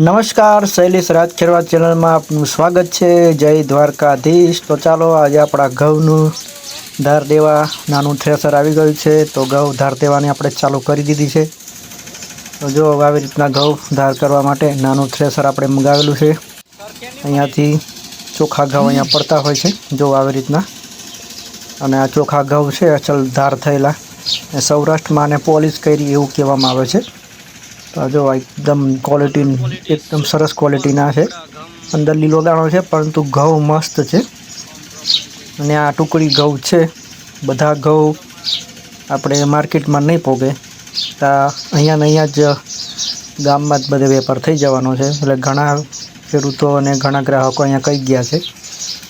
નમસ્કાર, શૈલેષ રાજ ખેરવા ચેનલમાં આપનું સ્વાગત છે. જય દ્વારકાધીશ. તો ચાલો, આજે આપણા ઘઉંનું ધાર દેવા નાનું થ્રેસર આવી ગયું છે. તો ઘઉં ધાર દેવાની આપણે ચાલુ કરી દીધી છે. તો જો આવી રીતના ઘઉં ધાર કરવા માટે નાનું થ્રેસર આપણે મંગાવેલું છે. અહીંયાથી ચોખા ઘઉં અહીંયા પડતા હોય છે. જો, આવી રીતના. અને આ ચોખા ઘઉં છે, અચલ ધાર થયેલા. સૌરાષ્ટ્રમાં આને પોલિશ કરી એવું કહેવામાં આવે છે. જો એકદમ ક્વોલિટી એકદમ સરસ ક્વોલિટીના છે. અંદર લીલો દાણો છે, પરંતુ ઘઉં મસ્ત છે. અને આ ટુકડી ઘઉં છે. બધા ઘઉં આપણે માર્કેટમાં નહીં પોગે. તો અહીંયા ને અહીંયા જ ગામમાં જ બધે વેપાર થઈ જવાનો છે. એટલે ઘણા ખેડૂતો અને ઘણા ગ્રાહકો અહીંયા કહી ગયા છે.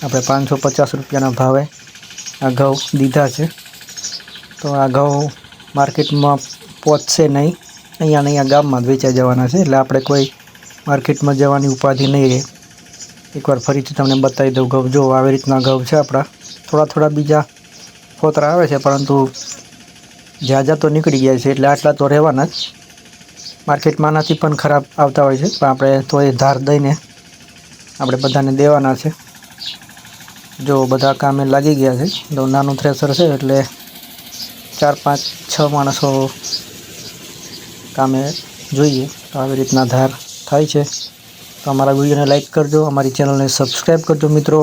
આપણે પાંચસો પચાસ રૂપિયાના ભાવે આ ઘઉં દીધા છે. તો આ ઘઉં માર્કેટમાં પહોંચશે નહીં. અહીંયા અહીંયા ગામમાં જ વેચાઈ જવાના છે, એટલે આપણે કોઈ માર્કેટમાં જવાની ઉપાધિ નહીં રહે. એકવાર ફરીથી તમને બતાવી દઉં, ઘઉં જો આવી રીતના ઘઉં છે આપણા, થોડા થોડા બીજા ફોતરા આવે છે, પરંતુ જ્યાં તો નીકળી ગયા છે, એટલે આટલા તો રહેવાના જ. માર્કેટમાં આનાથી પણ ખરાબ આવતા હોય છે, પણ આપણે તો એ ધાર દઈને આપણે બધાને દેવાના છે. જો બધા કામે લાગી ગયા છે, તો નાનું થ્રેસર છે, એટલે ચાર પાંચ છ માણસો કામે જોઈએ તો આવી રીતના ધાર થાય છે. તો અમારા વિડીયોને લાઈક કરજો, અમારી ચેનલને સબસ્ક્રાઈબ કરજો મિત્રો.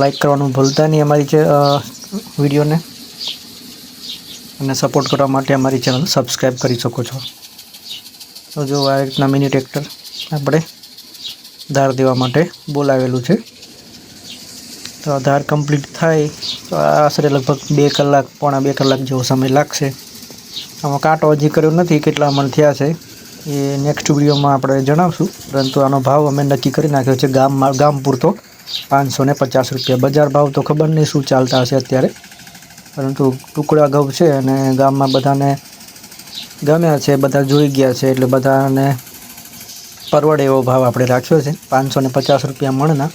લાઈક કરવાનું ભૂલતા નહીં અમારી વિડીયોને. અને સપોર્ટ કરવા માટે અમારી ચેનલ સબસ્ક્રાઈબ કરી શકો છો. તો જો આ રીતના મિની ટ્રેક્ટર આપણે ધાર દેવા માટે બોલાવેલું છે. તો આ ધાર કમ્પ્લીટ થાય, તો આશરે લગભગ બે કલાક, પોણા બે કલાક જેવો સમય લાગશે. આમાં કાંટો હજી કર્યો નથી, કેટલા મણ થયા છે, એ નેક્સ્ટ વિડીયોમાં આપણે જણાવશું. પરંતુ આનો ભાવ અમે નક્કી કરી નાખ્યો છે ગામમાં ગામ પૂરતો પાંચસો ને પચાસ રૂપિયા. બજાર ભાવ તો ખબર નહીં શું ચાલતા હશે અત્યારે. પરંતુ ટુકડા ઘઉં છે અને ગામમાં બધાને ગમ્યા છે, બધા જોઈ ગયા છે, એટલે બધાને પરવડે એવો ભાવ આપણે રાખ્યો છે. પાંચસો ને પચાસ રૂપિયા મણના.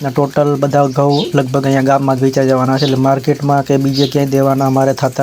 અને ટોટલ બધા ઘઉં લગભગ અહીંયા ગામમાં જ વેચાઈ જવાના છે, એટલે માર્કેટમાં કે બીજે ક્યાંય દેવાના અમારે થતા